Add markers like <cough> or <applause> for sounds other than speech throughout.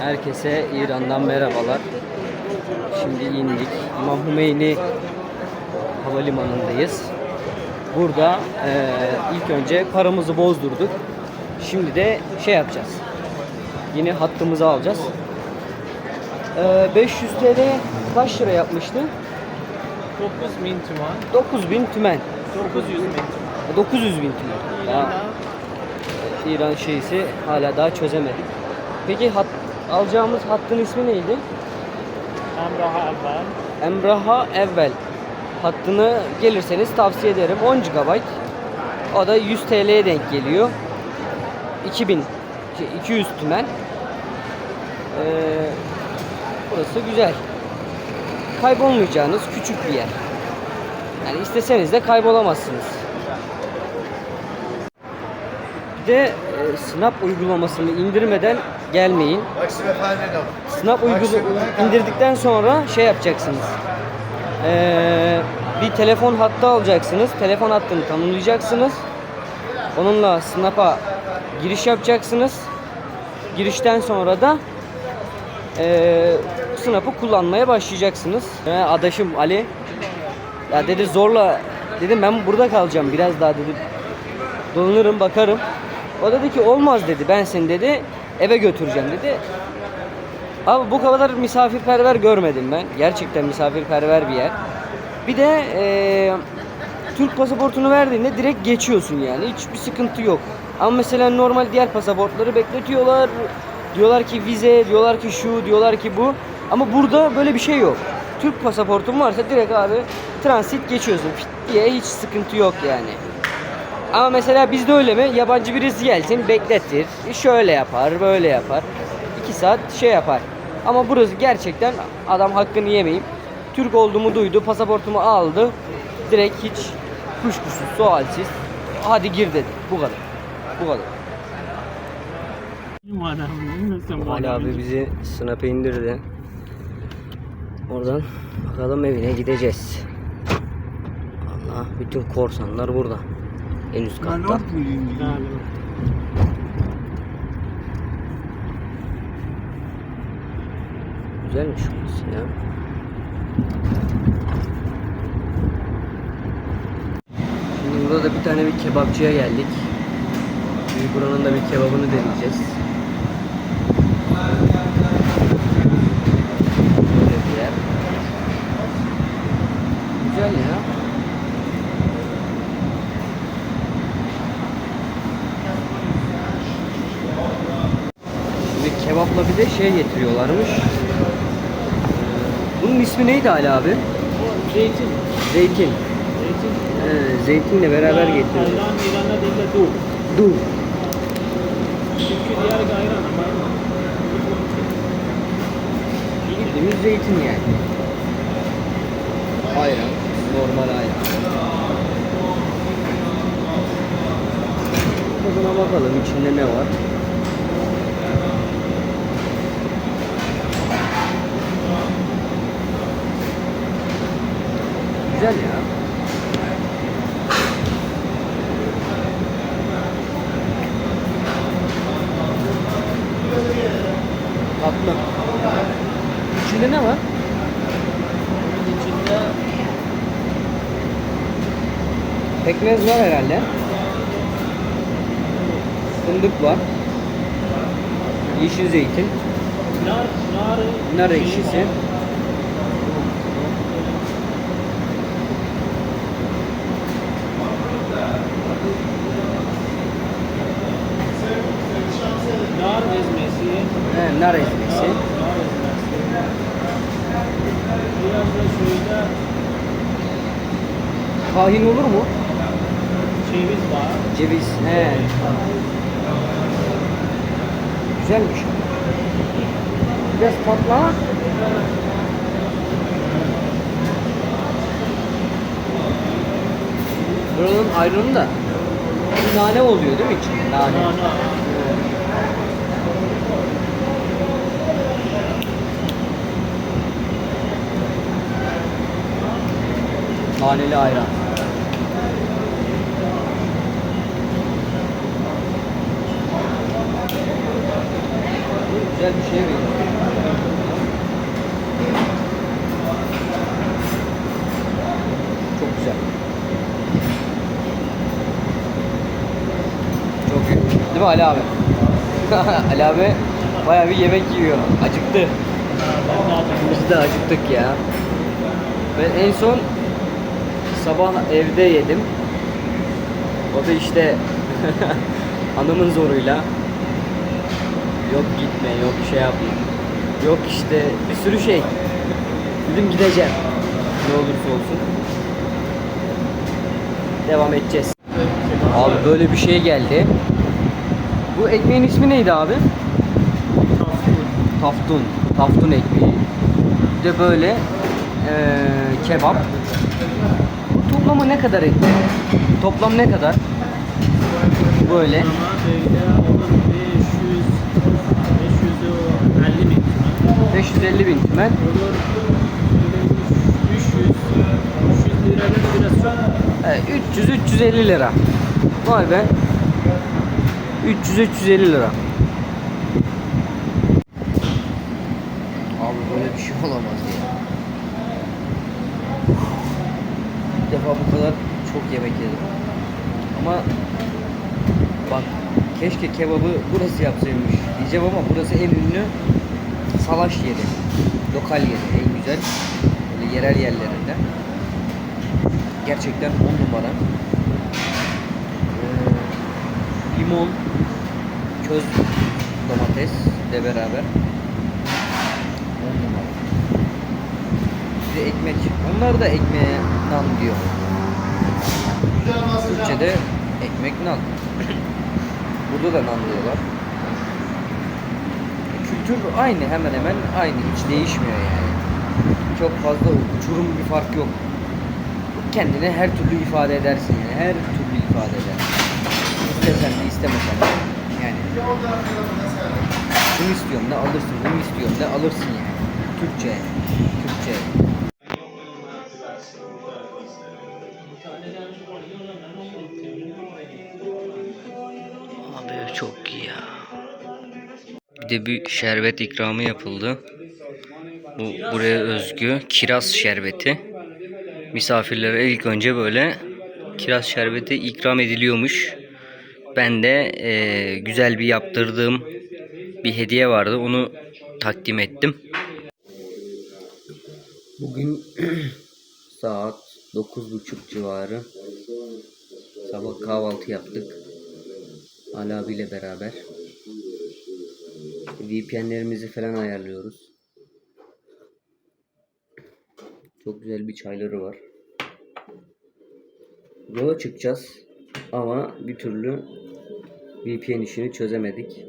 Herkese İran'dan merhabalar. Şimdi indik. İmam Hümeyni Havalimanı'ndayız. Burada eee, ilk önce paramızı bozdurduk. Şimdi de şey yapacağız. Yine hattımızı alacağız. Eee, 500 TL kaç lira yapmıştı? 9000 tuman, 9000 tümen. 900 bin tuman. 900 bin tümen. Daha İran şeysi hala daha çözemedik. Peki hat, alacağımız hattın ismi neydi? Emrah evvel. Emrah'a evvel hattını gelirseniz tavsiye ederim. 10 GB. O da 100 TL'ye denk geliyor. 2000 şey, 200 tümen. Ee, burası güzel. Kaybolmayacağınız küçük bir yer. Yani isteseniz de kaybolamazsınız. Bir de Snap uygulamasını indirmeden gelmeyin. Snap uygulu indirdikten sonra şey yapacaksınız. Ee, bir telefon hattı alacaksınız. Telefon hattını tanımlayacaksınız. Onunla Snap'a giriş yapacaksınız. Girişten sonra da ee, Snap'ı kullanmaya başlayacaksınız. Ee, adaşım Ali ya dedi zorla dedim ben burada kalacağım biraz daha dedi. Dolanırım bakarım. O dedi ki olmaz dedi. Ben seni dedi eve götüreceğim dedi. Abi bu kadar misafirperver görmedim ben. Gerçekten misafirperver bir yer. Bir de eee, Türk pasaportunu verdiğinde direkt geçiyorsun yani. Hiçbir sıkıntı yok. Ama mesela normal diğer pasaportları bekletiyorlar. Diyorlar ki vize, diyorlar ki şu, diyorlar ki bu. Ama burada böyle bir şey yok. Türk pasaportun varsa direkt abi transit geçiyorsun Fit diye hiç sıkıntı yok yani. Ama mesela bizde öyle mi? Yabancı birisi gelsin bekletir. Şöyle yapar, böyle yapar. 2 saat şey yapar. Ama burası gerçekten adam hakkını yemeyeyim. Türk olduğumu duydu, pasaportumu aldı. Direkt hiç kuşkusuz, sualsiz. Hadi gir dedi. Bu kadar. Bu kadar. Ali abi bizi snap'e indirdi. Oradan bakalım evine gideceğiz. Allah bütün korsanlar burada. En üst katta. Güzelmiş burası ya. Şimdi burada da bir tane bir kebapçıya geldik. Şimdi buranın da bir kebabını deneyeceğiz. Böyle bir yer. Güzel ya. Şimdi kebapla bir de şey getiriyorlarmış. Bunun ismi neydi Ali abi? Zeytin. Zeytin. Zeytin. He, zeytinle beraber getiriyor. Ayran İran'da değil de dur. Dur. Çünkü diğer ayran ama Bildiğimiz zeytin yani. Ayran. Normal ayran. Tadına bakalım içinde ne var. Güzel ya. Tatlı. İçinde ne var? içinde Pekmez var herhalde. Fındık var. Yeşil zeytin. nar, nar, Nar ekşisi. var. Nar ezmesi. He, nar ezmesi. Nar ezmesi. Biraz da şöyle Kahin olur mu? ceviz var. Ceviz. He. Güzelmiş. Biraz tatlı ama Buranın ayranı da nane oluyor değil mi içinde? Nane. Nane. Naneli ayran. Güzel bir şey veriyor. Çok güzel. Çok iyi. Değil mi Ali abi? <laughs> Ali abi bayağı bir yemek yiyor. Acıktı. Biz de acıktık ya. Ben en son sabah evde yedim. O da işte <laughs> hanımın zoruyla. Yok gitme, yok şey yapma. Yok işte bir sürü şey. Dedim gideceğim. Ne olursa olsun. Devam edeceğiz. Abi böyle bir şey geldi. Bu ekmeğin ismi neydi abi? Taftun. Taftun ekmeği. Bir de böyle eee, kebap. Bu toplamı ne kadar etti? Toplam ne kadar? Böyle. Ama böyle olur 500 550 bin. 550 bin tümen. Olur böyle 300 300 liradan biraz çok. Evet, 300-350 lira. Vay be. 300-350 lira. Abi böyle bir şey olamaz ya. İlk defa bu kadar çok yemek yedim. Ama bak keşke kebabı burası yapsaymış diyeceğim ama burası en ünlü salaş yeri. Lokal yeri en güzel. Böyle yerel yerlerinde. Gerçekten 10 numara. Ee, limon, köz domatesle beraber 10 numara. Bir de ekmek. Onlar da ekmeğe nan diyor. Türkçe'de ekmek nan. <clears throat> Burada da nan diyorlar. Kültür aynı hemen hemen aynı. Hiç değişmiyor yani. Çok fazla uçurum bir fark yok kendini her türlü ifade edersin yani her türlü ifade edersin. İstesen de istemesen de yani. Şunu istiyorum da alırsın, bunu istiyorum da alırsın yani. Türkçe, Türkçe. Bir de bir şerbet ikramı yapıldı. Bu buraya özgü kiraz şerbeti. Misafirlere ilk önce böyle kiraz şerbeti ikram ediliyormuş. Ben de eee, güzel bir yaptırdığım bir hediye vardı. Onu takdim ettim. Bugün <clears throat> saat 9.30 civarı sabah kahvaltı yaptık. Ali abiyle beraber. VPN'lerimizi falan ayarlıyoruz. Çok güzel bir çayları var. Yola çıkacağız ama bir türlü VPN işini çözemedik.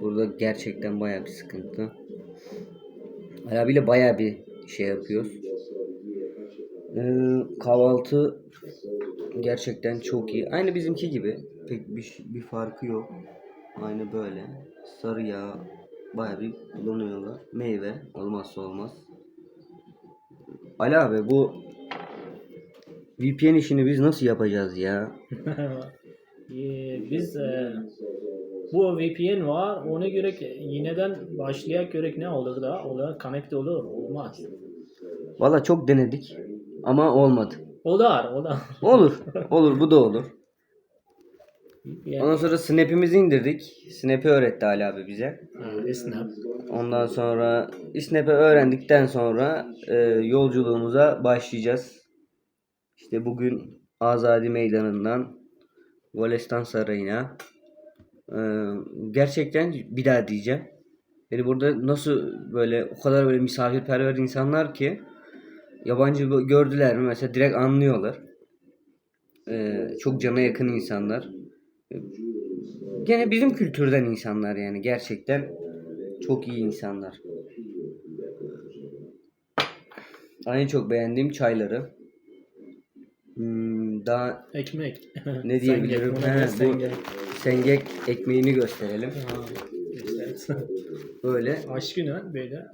Burada gerçekten baya bir sıkıntı. Ali abiyle baya bir şey yapıyoruz. Ee, kahvaltı gerçekten çok iyi. Aynı bizimki gibi. Pek bir, bir farkı yok. Aynı böyle. Sarı yağ baya bir kullanıyorlar. Meyve olmazsa olmaz. Ali abi bu VPN işini biz nasıl yapacağız ya? <laughs> Ee, Biz e, bu VPN var. Ona göre yineden başlayak göre ne olur da olur connect olur olmaz. Valla çok denedik ama olmadı. Olur olur. <laughs> Olur. Olur bu da olur. VPN Ondan sonra Snap'imizi indirdik. Snap'i öğretti Ali abi bize. ha, Snap. Ondan sonra Snap'i öğrendikten sonra e, yolculuğumuza başlayacağız. İşte bugün Azadi Meydanı'ndan Golestan Sarayı'na e, gerçekten bir daha diyeceğim. Yani burada nasıl böyle o kadar böyle misafirperver insanlar ki yabancı gördüler mi mesela direkt anlıyorlar. E, çok cana yakın insanlar. Gene bizim kültürden insanlar yani gerçekten çok iyi insanlar. En çok beğendiğim çayları. Hmm, daha Ekmek. <laughs> ne diyebilirim? Sengek, buna He, bu sengek. sengek ekmeğini gösterelim. Ha, işte. Böyle Aşkı ne böyle?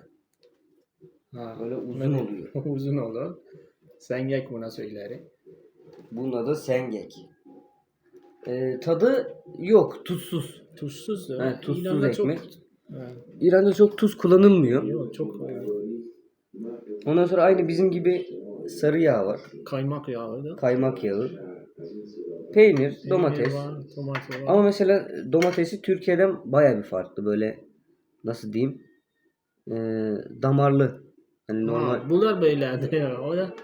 Ha, Böyle uzun oluyor. <laughs> uzun olur. Sengek buna söyleri. bunun adı sengek. Ee, tadı yok, tuzsuz. Tuzsuz da. Evet, tuzsuz İran'da ekmek. Çok Evet. İran'da çok tuz kullanılmıyor. Yok, çok e, Ondan sonra aynı bizim gibi sarı yağ var. kaymak yağı da. Kaymak yağı. Peynir, domates. Peynir var, domates var. Ama mesela domatesi Türkiye'den baya bir farklı böyle nasıl diyeyim ee, damarlı. Hani normal Ha, bunlar böyledir ya. O da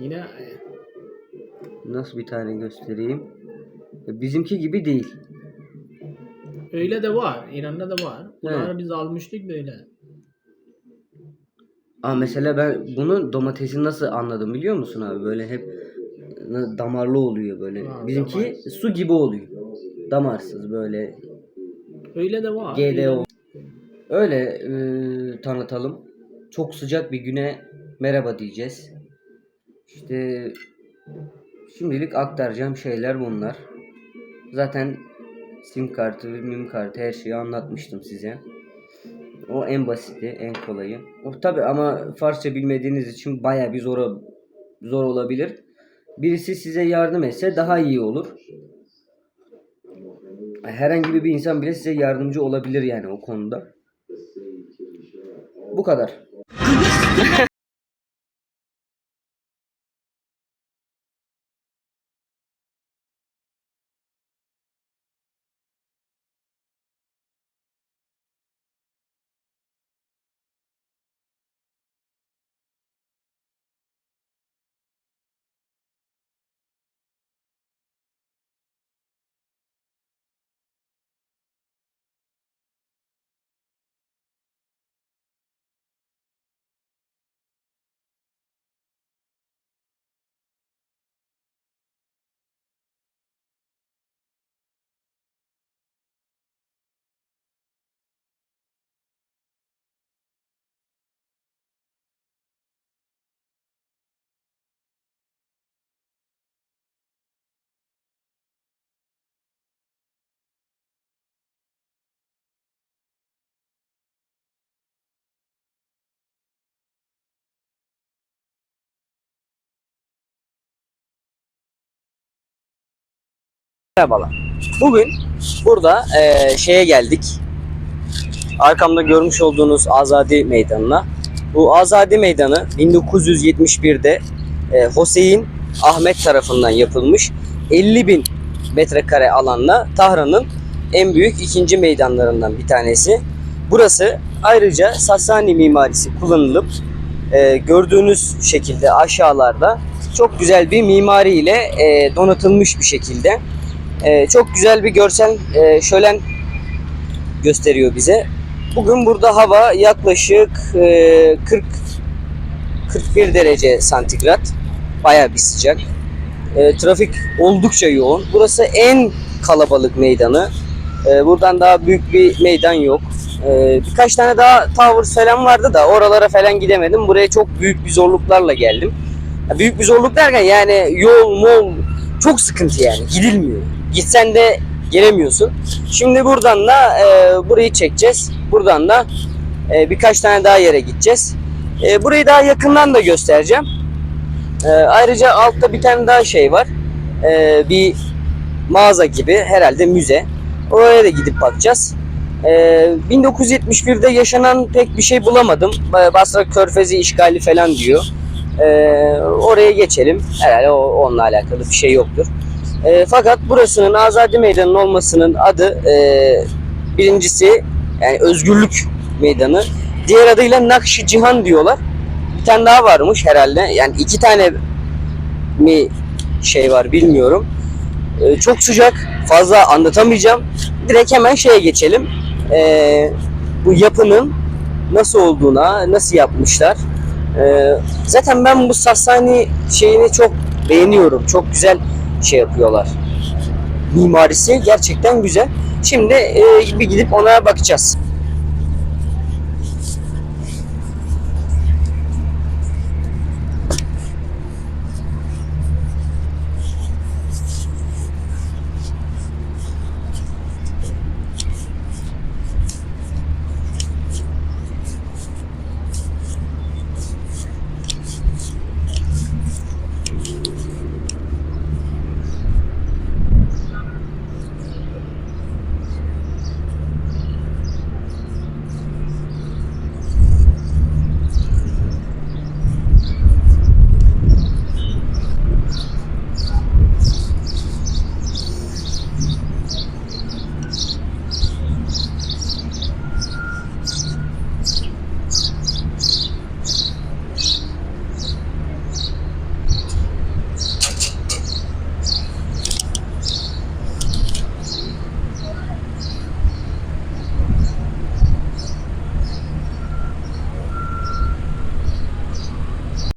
yine e, nasıl bir tane göstereyim. Bizimki gibi değil. öyle de var. İran'da da var. Bunları biz almıştık böyle. Ama mesela ben bunu domatesi nasıl anladım biliyor musun abi? Böyle hep damarlı oluyor böyle. Ha, Bizimki damarsız. su gibi oluyor. Damarsız böyle Öyle de var. GDO. Öyle e, tanıtalım. Çok sıcak bir güne merhaba diyeceğiz. İşte şimdilik aktaracağım şeyler bunlar. Zaten sim kartı, mim kartı her şeyi anlatmıştım size. O en basiti, en kolayı. O tabi ama Farsça bilmediğiniz için baya bir zor zor olabilir. Birisi size yardım etse daha iyi olur. Herhangi bir insan bile size yardımcı olabilir yani o konuda. Bu kadar. <laughs> Merhabalar. Bugün burada eee, şeye geldik. Arkamda görmüş olduğunuz Azadi Meydanı'na. Bu Azadi Meydanı 1971'de eee, Hüseyin Ahmet tarafından yapılmış 50 bin metrekare alanla Tahran'ın en büyük ikinci meydanlarından bir tanesi. Burası ayrıca Sasani mimarisi kullanılıp eee, gördüğünüz şekilde aşağılarda çok güzel bir mimari ile eee, donatılmış bir şekilde ee, çok güzel bir görsel e, şölen gösteriyor bize. Bugün burada hava yaklaşık e, 40 41 derece santigrat. Bayağı bir sıcak. E, trafik oldukça yoğun. Burası en kalabalık meydanı. E, buradan daha büyük bir meydan yok. E, birkaç tane daha towers falan vardı da oralara falan gidemedim. Buraya çok büyük bir zorluklarla geldim. Ya büyük bir zorluk derken yani yol mol çok sıkıntı yani gidilmiyor. Gitsen de gelemiyorsun. Şimdi buradan da e, burayı çekeceğiz. Buradan da e, birkaç tane daha yere gideceğiz. E, burayı daha yakından da göstereceğim. E, ayrıca altta bir tane daha şey var. E, bir mağaza gibi herhalde müze. Oraya da gidip bakacağız. E, 1971'de yaşanan pek bir şey bulamadım. Ba- Basra Körfezi işgali falan diyor. E, oraya geçelim. Herhalde onunla alakalı bir şey yoktur. E, fakat burasının Azadi Meydanı'nın olmasının adı e, birincisi yani Özgürlük Meydanı. Diğer adıyla Nakşi Cihan diyorlar. Bir tane daha varmış herhalde. Yani iki tane mi şey var bilmiyorum. E, çok sıcak. Fazla anlatamayacağım. Direkt hemen şeye geçelim. E, bu yapının nasıl olduğuna, nasıl yapmışlar. E, zaten ben bu Sassani şeyini çok beğeniyorum. Çok güzel şey yapıyorlar. Mimarisi gerçekten güzel. Şimdi e, bir gidip ona bakacağız.